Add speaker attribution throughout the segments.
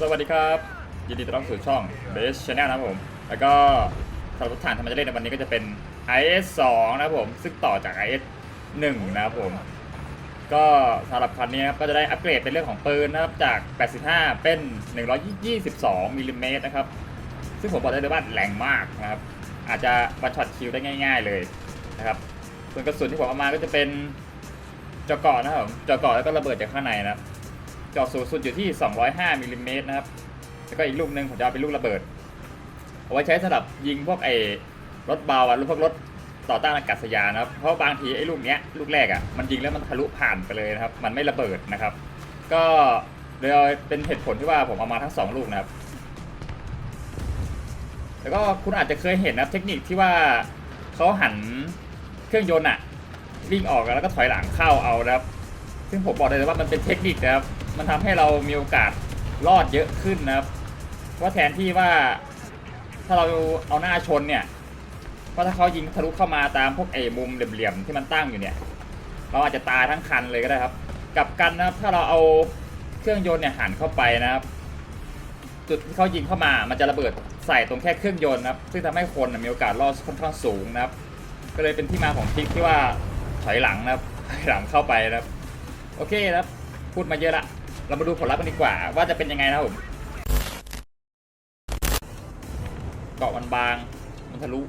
Speaker 1: สวัสดีครับ ยินดีต้อนรับสู่ช่อง Base Channel นะครับผม แล้วก็สำหรับทุกฐานที่มันจะเล่นในวันนี้ก็จะเป็น IS 2 นะครับผม ซึ่งต่อจาก IS 1 นะครับผม ก็สำหรับคันนี้ครับก็จะได้อัปเกรดเป็นเรื่องของปืนนะครับ จาก 85 เป็น 122มิลลิเมตรนะครับ ซึ่งผมบอกได้เลยว่าแรงมากนะครับ อาจจะบันช็อตคิวได้ง่าย ๆเลยนะครับ ส่วนกระสุนที่ผมเอามาก็จะเป็นเจาะเกาะนะครับเจาะเกาะแล้วก็ระเบิดจากข้างในนะครับ จาะสูงสุดอยู่ที่ 205มิลลิเมตรนะครับ แล้วก็อีกลูกหนึ่งผมจะเอาเป็นลูกระเบิด เอาไว้ใช้สำหรับยิงพวกไอ้รถเบาอะรถพวกรถต่อต้านอากาศยานนะครับ เพราะบางทีไอ้ลูกเนี้ยลูกแรกอะมันยิงแล้วมันทะลุผ่านไปเลยนะครับ มันไม่ระเบิดนะครับ ก็เลยเป็นเหตุผลที่ว่าผมเอามาทั้งสองลูกนะครับ แล้วก็คุณอาจจะเคยเห็นนะเทคนิคที่ว่าเขาหันเครื่องยนต์อะวิ่งออกแล้วก็ถอยหลังเข้าเอานะครับ ซึ่งผมบอกเลยว่ามันเป็นเทคนิคนะครับ มันทำให้เรามีโอกาสรอดเยอะขึ้นนะครับเพราะแทนที่ว่าถ้าเราเอาหน้าชนเนี่ยเพราะถ้าเขายิงทะลุเข้ามาตามพวกไอ้มุมเหลี่ยมๆที่มันตั้งอยู่เนี่ย เราอาจจะตายทั้งคันเลยก็ได้ครับ กลับกันนะครับถ้าเราเอาเครื่องยนต์เนี่ยหันเข้าไปนะครับ จุดที่เขายิงเข้ามามันจะระเบิดใส่ตรงแค่เครื่องยนต์นะครับ ซึ่งทำให้คนมีโอกาสรอดค่อนข้างสูงนะครับ ก็เลยเป็นที่มาของทริคที่ว่าถอยหลังนะครับถอยหลังเข้าไปนะครับ โอเคนะครับ พูดมาเยอะละ เรามาดูผลลัพธ์กันดีกว่า ว่าจะเป็นยังไงนะผมเกาะมันบาง มันทะลุ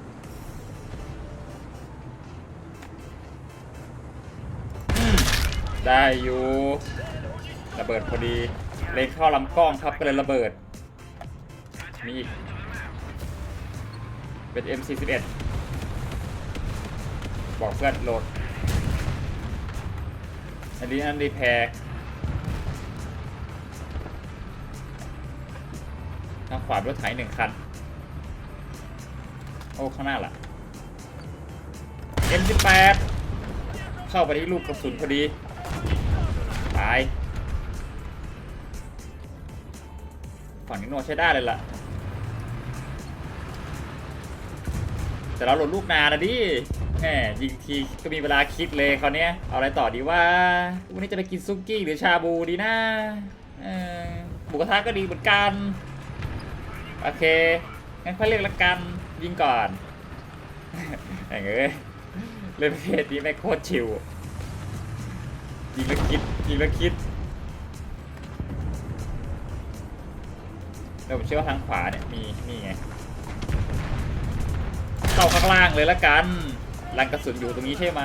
Speaker 1: ได้อยู่ระเบิดพอดี เลยเข้าลำกล้องครับก็เลยระเบิด มีอีกเป็น M41 บอกเพื่อนโหลด อันนี้อันรีแพร์ ทางขวารถไถหนึ่งคัน โอ้ ข้างหน้าล่ะ M18 เข้าไปที่ลูกกระสุนพอดี ตาย ฝั่งนี้โนใช้ได้เลยล่ะ แต่เราหล่นลูกนานะดิแหมยิงทีก็มีเวลาคิดเลยคราเนี้ยเอาอะไรต่อดีว่า วันนี้จะไปกินซุกี้หรือชาบูดีนะหมูกระทะก็ดีเหมือนกัน โอเค งั้นค่อยเลือกละกันยิงก่อนแหงเอ้ยเล่นประเภทนี้แม่โคตรชิวยิงแล้วคิดยิงแล้วคิดแล้วผมเชื่อว่าทางขวาเนี่ยมีนี่ไงเข้าข้างล่างเลยละกันรังกระสุนอยู่ตรงนี้ใช่ไหม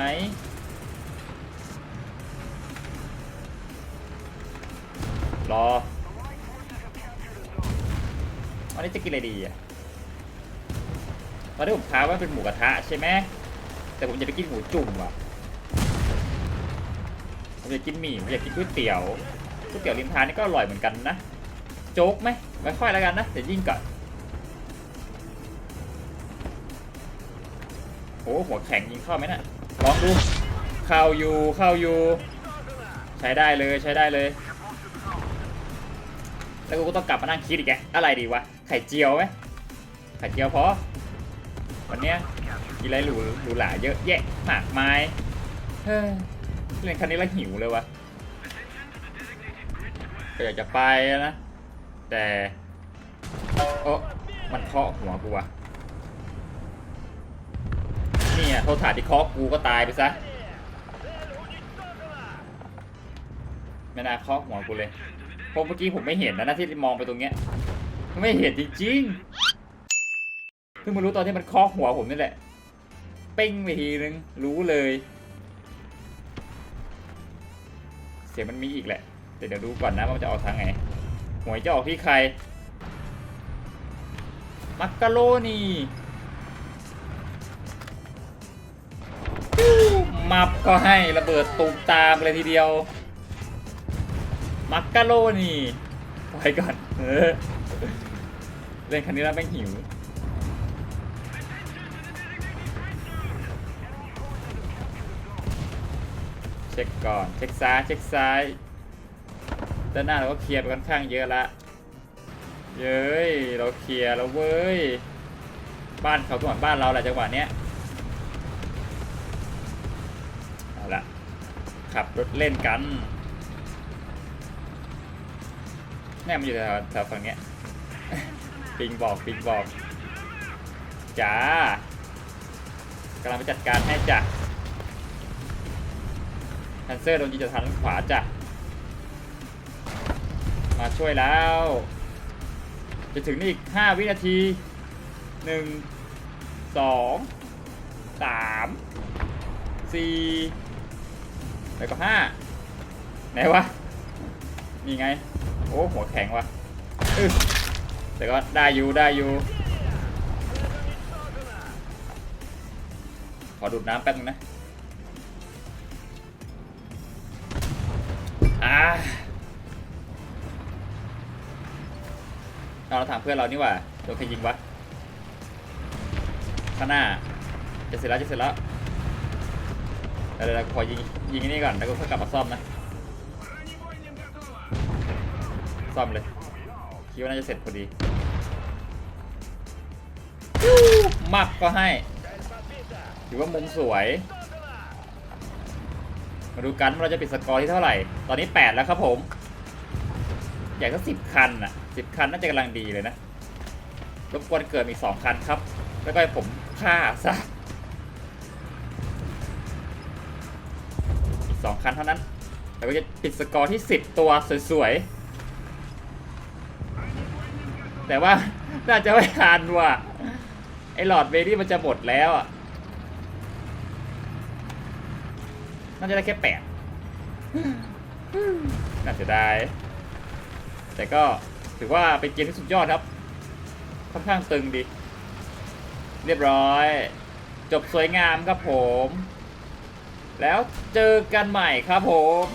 Speaker 1: รอ วันนี้จะกินอะไรดีอะตอนนี้ผมท้าว่าเป็นหมูกระทะใช่ไหมแต่ผมจะไปกินหมูจุ่มว่ะผมอยากกินหมี่ผมอยากกินก๋วยเตี๋ยวก๋วยเตี๋ยวริมทางนี่ก็อร่อยเหมือนกันนะโจ๊กไหมไม่ค่อยแล้วกันนะเดี๋ยวยิงก่อนโอ้หัวแข็งยิงเข้าไหมนะ่ะลองดูเข้าอยู่เข้าอยู่ ใช้ได้เลยใช้ได้เลย แล้วกูก็ต้องกลับมานั่งคิดอีกแกอะไรดีวะ ไข่เจียวไหมไข่เจียวพอวันเนี้ยกินอะไรหรูหรูหราเยอะแยะมากมายเฮ้ยเล่นคันนี้แล้วหิวเลยวะก็อยากจะไปนะ แต่โอ้มันเคาะหัวกูวะนี่อะโทษฐานที่เคาะกูก็ตายไปซะไม่น่าเคาะหัวกูเลยเพราะเมื่อกี้ผมไม่เห็นนะนะที่มองไปตรงเนี้ย ไม่เห็นจริงๆเพิ่งมารู้ตอนที่มันเคาะหัวผมนี่แหละ เป้งไปทีนึง รู้เลย เสียงมันมีอีกแหละ แต่เดี๋ยวดูก่อนนะว่ามันจะออกทางไหนหวยจะออกที่ใคร มักกะโรนีมับก็ให้ระเบิดตูมตามเลยทีเดียว มักกะโรนีไปก่อน เออ เล่นคันนี้แล้วแม่งหิวเช็คก่อนเช็คซ้ายเช็คซ้ายด้านหน้าเราก็เคลียร์ไปค่อนข้างเยอะละเย้ยเราเคลียร์แล้วเว้ยบ้านเขาก็เหมือนบ้านเราแหละจังหวะเนี้ยเอาละขับรถเล่นกันเนี่ยมันอยู่แถวแถวฝั่งเนี้ย ปิงบอกปิงบอกจ้ากำลังไปจัดการให้จ้ะแคนเซอร์โดนยิงจากทางขวาจ้ะมาช่วยแล้ว จะถึงนี่อีก 5 วินาที 1 2 3 4แล้วก็5ไหนวะ นี่ไง โอ้ หัวแข็งวะ แต่ก็ได้อยู่ได้อยู่ ขอดูดน้ำแป๊บนึงนะอ่าเราถามเพื่อนเรานี่ว่าโดนใครยิงวะข้างหน้าจะเสร็จแล้วจะเสร็จแล้วเดี๋ยวเดี๋ยวเราขอยิงยิงอันนี่ก่อนแล้วก็ค่อยกลับมาซ่อมนะซ่อมเลย คิดว่าน่าจะเสร็จพอดีมักก็ให้ ถือว่ามุมสวย มาดูกันว่าเราจะปิดสกอร์ที่เท่าไหร่ ตอนนี้ 8 แล้วครับผม อยากสักสิบคันอะสิบคันน่าจะกำลังดีเลยนะ รบกวนเกิดอีกสองคันครับ แล้วก็ให้ผมฆ่าซะอีกสองคันเท่านั้นแล้วก็จะปิดสกอร์ที่ 10 ตัวสวยๆ แต่ว่าน่าจะไม่ทันว่ะไอหลอดเบดี้มันจะหมดแล้วอะน่าจะได้แค่แปดน่าเสียดายแต่ก็ถือว่าเป็นเกมที่สุดยอดครับ ค่อนข้างตึงดี เรียบร้อย จบสวยงามครับผม แล้วเจอกันใหม่ครับผม